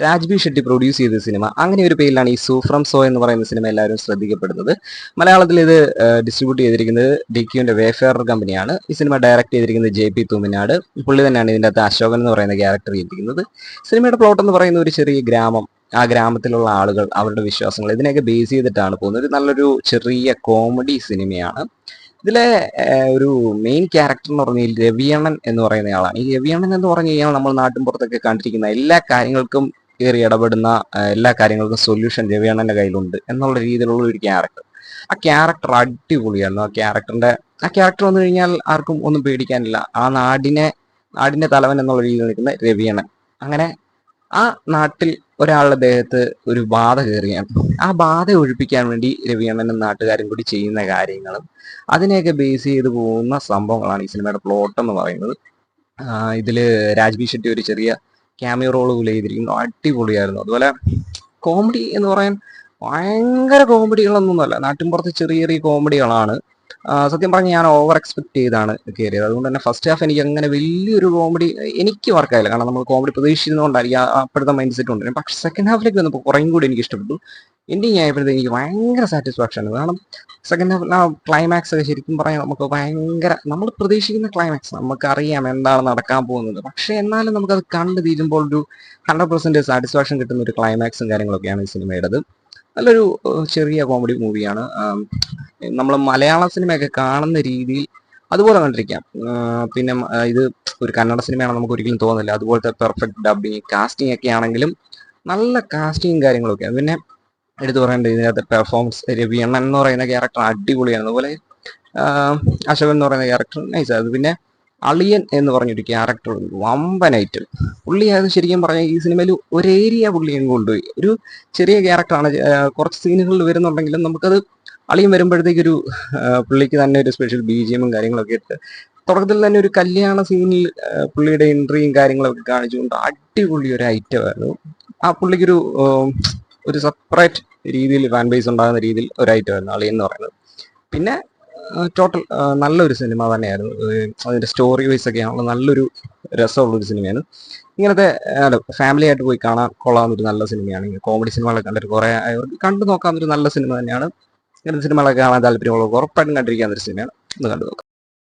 Raj B Shetty produce ചെയ്ത cinema അങ്ങനെ ഒരു പേരിലാണ് ഈ സൂഫ്രം സോ എന്ന് പറയുന്ന സിനിമ എല്ലാവരും ശ്രദ്ധിക്കപ്പെടുന്നത്. മലയാളത്തിൽ ഇത് ഡിസ്ട്രിബ്യൂട്ട് ചെയ്തിരിക്കുന്നത് ഡിക്യുവിന്റെ വേഫെയർ കമ്പനിയാണ് ഈ സിനിമ ഡയറക്റ്റ് ചെയ്തിരിക്കുന്നത് ജെ പി തൂമിനാട്. പുള്ളി തന്നെയാണ് ഇതിന്റെ അകത്ത് അശോകൻ എന്ന് പറയുന്ന ക്യാരക്ടർ ചെയ്തിരിക്കുന്നത്. സിനിമയുടെ പ്ലോട്ട് എന്ന് പറയുന്ന ഒരു ചെറിയ ഗ്രാമം ആ ഗ്രാമത്തിലുള്ള ആളുകൾ അവരുടെ വിശ്വാസങ്ങൾ ഇതിനെയൊക്കെ ബേസ് ചെയ്തിട്ടാണ് പോകുന്നത്. ഒരു നല്ലൊരു ചെറിയ കോമഡി സിനിമയാണ് ഇതിലെ ഒരു മെയിൻ ക്യാരക്ടർ എന്ന് പറഞ്ഞാൽ രവിയണ്ണൻ എന്ന് പറയുന്ന ആളാണ്. ഈ രവിയണ്ണൻ എന്ന് പറഞ്ഞു കഴിഞ്ഞാൽ നമ്മൾ നാട്ടിൻ പുറത്തൊക്കെ കണ്ടിരിക്കുന്ന എല്ലാ കാര്യങ്ങൾക്കും കയറി ഇടപെടുന്ന എല്ലാ കാര്യങ്ങൾക്കും സൊല്യൂഷൻ രവിയണ്ണന്റെ കയ്യിലുണ്ട് എന്നുള്ള രീതിയിലുള്ള ഒരു ക്യാരക്ടർ ആ ക്യാരക്ടർ അടിപൊളിയായിരുന്നു. ആ ക്യാരക്ടറിന്റെ ആ ക്യാരക്ടർ വന്നു കഴിഞ്ഞാൽ ആർക്കും ഒന്നും പേടിക്കാനില്ല. ആ നാടിനെ നാടിന്റെ തലവൻ എന്നുള്ള രീതിയിൽ നിൽക്കുന്ന രവിയണ്ണൻ. അങ്ങനെ ആ നാട്ടിൽ ഒരാളുടെ ദേഹത്ത് ഒരു ബാധ കയറിയാണ്. ആ ബാധ ഒഴിപ്പിക്കാൻ വേണ്ടി രവിയണ്ണനും നാട്ടുകാരും കൂടി ചെയ്യുന്ന കാര്യങ്ങളും അതിനെയൊക്കെ ബേസ് ചെയ്ത് പോകുന്ന സംഭവങ്ങളാണ് ഈ സിനിമയുടെ പ്ലോട്ട് എന്ന് പറയുന്നത്. ഇതിൽ രാജ്ബി ഷെട്ടി ഒരു ചെറിയ ക്യാമിയോ റോൾ പോലെ ചെയ്തിരിക്കുന്നു. അടിപൊളിയായിരുന്നു. അതുപോലെ കോമഡി എന്ന് പറയാൻ ഭയങ്കര കോമഡികളൊന്നുമല്ല നാട്ടിൻപുറത്ത് ചെറിയ ചെറിയ കോമഡികളാണ് സത്യം പറഞ്ഞാൽ ഞാൻ ഓവർ എക്സ്പെക്ട് ചെയ്താണ് കയറിയത്. അതുകൊണ്ട് തന്നെ ഫസ്റ്റ് ഹാഫ് എനിക്ക് അങ്ങനെ വലിയൊരു കോമഡി എനിക്ക് വർക്കായില്ല കാരണം നമ്മൾ കോമഡി പ്രതീക്ഷിക്കുന്നതുകൊണ്ടായിരിക്കും ആ- അപ്പോഴത്തെ മൈൻഡ് സെറ്റ് ഉണ്ട് പക്ഷെ സെക്കൻഡ് ഹാഫിലേക്ക് വന്നപ്പോൾ കുറേ കൂടി എനിക്ക് ഇഷ്ടപ്പെട്ടു. എൻഡിങ് ആയപ്പോഴത്തേക്ക് എനിക്ക് ഭയങ്കര സാറ്റിസ്ഫാക്ഷൻ ആണ്. കാരണം സെക്കൻഡ് ഹാഫ് ആ ക്ലൈമാക്സ് ഒക്കെ ശരിക്കും പറയാൻ നമുക്ക് ഭയങ്കര നമ്മൾ പ്രതീക്ഷിക്കുന്ന ക്ലൈമാക്സ് നമുക്ക് അറിയാം എന്താണ് നടക്കാൻ പോകുന്നത്. പക്ഷെ എന്നാലും നമുക്കത് കണ്ടു തീരുമ്പോൾ ഒരു ഹൺഡ്രഡ് പെർസെന്റ് സാറ്റിസ്ഫാക്ഷൻ കിട്ടുന്ന ഒരു ക്ലൈമാക്സും കാര്യങ്ങളൊക്കെയാണ് ഈ സിനിമയുടേത് നല്ലൊരു ചെറിയ കോമഡി മൂവിയാണ് നമ്മൾ മലയാള സിനിമയൊക്കെ കാണുന്ന രീതിയിൽ അതുപോലെ കണ്ടിരിക്കാം. പിന്നെ ഇത് ഒരു കന്നഡ സിനിമയാണെന്ന് നമുക്ക് ഒരിക്കലും തോന്നില്ല അതുപോലത്തെ പെർഫെക്റ്റ് ഡബിങ് കാസ്റ്റിംഗ് ഒക്കെ ആണെങ്കിലും നല്ല കാസ്റ്റിംഗ് കാര്യങ്ങളൊക്കെയാണ്. പിന്നെ എടുത്തു പറയേണ്ടത് ഇതിനകത്ത് പെർഫോമൻസ് രവി അണ്ണൻ എന്ന് പറയുന്ന ക്യാരക്ടർ അടിപൊളിയാണ് അതുപോലെ അശോകൻ എന്ന് പറയുന്ന ക്യാരക്ടർ നൈസ് അത് പിന്നെ അളിയൻ എന്ന് പറഞ്ഞൊരു ക്യാരക്ടർ വമ്പനായിട്ട്. പുള്ളി അത് ശരിക്കും പറഞ്ഞാൽ ഈ സിനിമയിൽ ഒരു ഏരിയ പുള്ളി അങ്ങ് കൊണ്ടുപോയി. ഒരു ചെറിയ ക്യാരക്ടറാണ് കുറച്ച് സീനുകളിൽ വരുന്നുണ്ടെങ്കിലും നമുക്കത് അളിയൻ വരുമ്പോഴത്തേക്ക് ഒരു പുള്ളിക്ക് തന്നെ ഒരു സ്പെഷ്യൽ ബി ജി എമ്മും കാര്യങ്ങളൊക്കെ ഇട്ട് തുടക്കത്തിൽ തന്നെ ഒരു കല്യാണ സീനിൽ പുള്ളിയുടെ എൻട്രിയും കാര്യങ്ങളൊക്കെ കാണിച്ചുകൊണ്ട് അടിപൊളി ഒരു ഐറ്റം ആയിരുന്നു. ആ പുള്ളിക്കൊരു ഒരു സെപ്പറേറ്റ് രീതിയിൽ ഫാൻ ബേസ് ഉണ്ടാകുന്ന രീതിയിൽ ഒരു ഐറ്റം ആയിരുന്നു അളിയൻ എന്ന് പറയുന്നത്. പിന്നെ ടോട്ടൽ നല്ലൊരു സിനിമ തന്നെയായിരുന്നു. അതിന്റെ സ്റ്റോറി വൈസ് ഒക്കെ ആണ് നല്ലൊരു രസമുള്ളൊരു സിനിമയാണ് ഇങ്ങനത്തെ ഫാമിലി ആയിട്ട് പോയി കാണാൻ കൊള്ളാവുന്ന ഒരു നല്ല സിനിമയാണ് കോമഡി സിനിമകളൊക്കെ കണ്ടിട്ട് കുറേ കണ്ടു നോക്കാവുന്ന ഒരു നല്ല സിനിമ തന്നെയാണ്. ഇങ്ങനത്തെ സിനിമകളൊക്കെ കാണാൻ താല്പര്യമുള്ളവർക്ക് ഉറപ്പായിട്ടും കണ്ടിരിക്കാവുന്ന ഒരു സിനിമയാണ് ഒന്ന് കണ്ടു നോക്കാം.